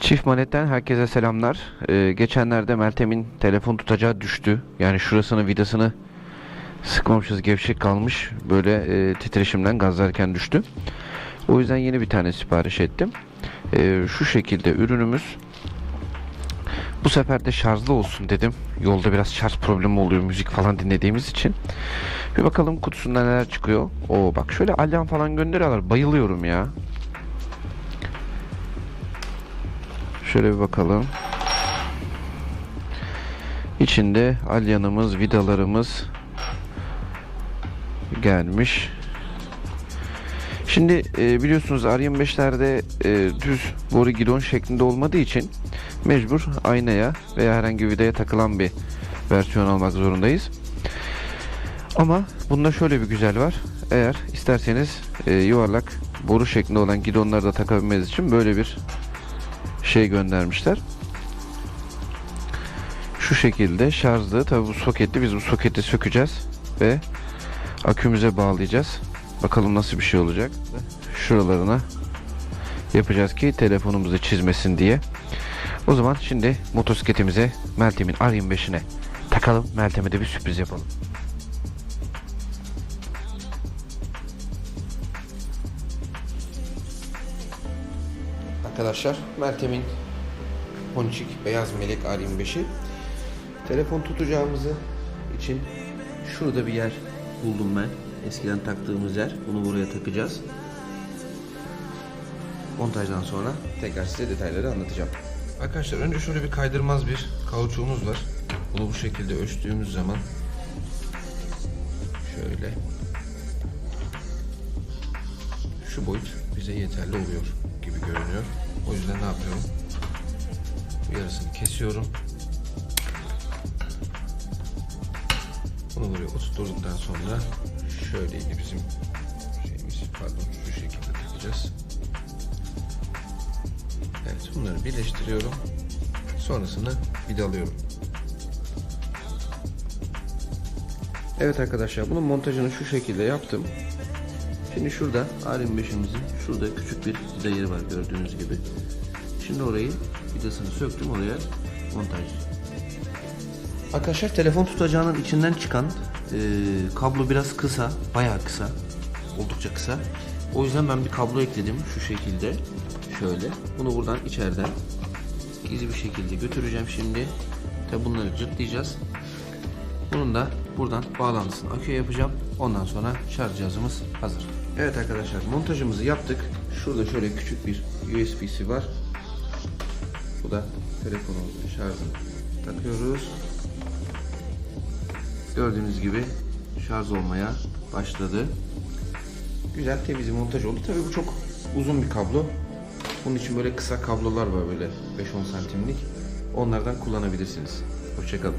Çift Manet'ten herkese selamlar. Ee, geçenlerde Meltem'in telefon tutacağı düştü. Yani şurasını vidasını sıkmamışız gevşek kalmış. Böyle e, titreşimden gazlarken düştü. O yüzden yeni bir tane sipariş ettim. Ee, şu şekilde ürünümüz. Bu sefer de şarjlı olsun dedim. Yolda biraz şarj problemi oluyor müzik falan dinlediğimiz için. Bir bakalım kutusunda neler çıkıyor. Oo bak şöyle alyan falan gönderiyorlar. Bayılıyorum ya. Şöyle bir bakalım. İçinde alyanımız, vidalarımız gelmiş. Şimdi e, biliyorsunuz R25'lerde e, düz boru gidon şeklinde olmadığı için mecbur aynaya veya herhangi bir vidaya takılan bir versiyon almak zorundayız. Ama bunda şöyle bir güzel var. Eğer isterseniz e, yuvarlak boru şeklinde olan gidonları da takabilmeniz için böyle bir şey göndermişler. Şu şekilde şarjlı. Tabi bu soketli. Biz bu soketi sökeceğiz ve akümüze bağlayacağız. Bakalım nasıl bir şey olacak. Şuralarına yapacağız ki telefonumuzu çizmesin diye. O zaman şimdi motosikletimize Meltem'in R25'ine takalım. Meltem'e de bir sürpriz yapalım. Arkadaşlar Meltem'in Ponçik Beyaz Melek R25'i telefon tutacağımızı için şurada bir yer buldum ben. Eskiden taktığımız yer. Bunu buraya takacağız. Montajdan sonra tekrar size detayları anlatacağım. Arkadaşlar önce şöyle bir kaydırmaz bir kauçuğumuz var. Bunu bu şekilde ölçtüğümüz zaman şöyle şu boyut bize yeterli oluyor gibi görünüyor. O yüzden ne yapıyorum? Yarısını kesiyorum. Bunu buraya oturttuktan sonra şöyleydi bizim şeyimiz. Pardon şu şekilde takacağız. Evet bunları birleştiriyorum. Sonrasını vidalıyorum. Evet arkadaşlar bunun montajını şu şekilde yaptım. Şimdi şurada R25'imizin şurada küçük bir yeri var gördüğünüz gibi. Şimdi orayı vidasını söktüm oraya montaj. Arkadaşlar telefon tutacağının içinden çıkan e, kablo biraz kısa, bayağı kısa, oldukça kısa. O yüzden ben bir kablo ekledim şu şekilde. Şöyle. Bunu buradan içeriden gizli bir şekilde götüreceğim şimdi. Tabi bunları cırtlayacağız. Bunun da buradan bağlantısını aküye yapacağım. Ondan sonra şarj cihazımız hazır. Evet arkadaşlar montajımızı yaptık. Şurada şöyle küçük bir USB'si var. Bu da telefonumuzun şarjını takıyoruz. Gördüğünüz gibi şarj olmaya başladı. Güzel temiz montaj oldu. Tabii bu çok uzun bir kablo. Bunun için böyle kısa kablolar var böyle 5-10 santimlik. Onlardan kullanabilirsiniz. Hoşçakalın.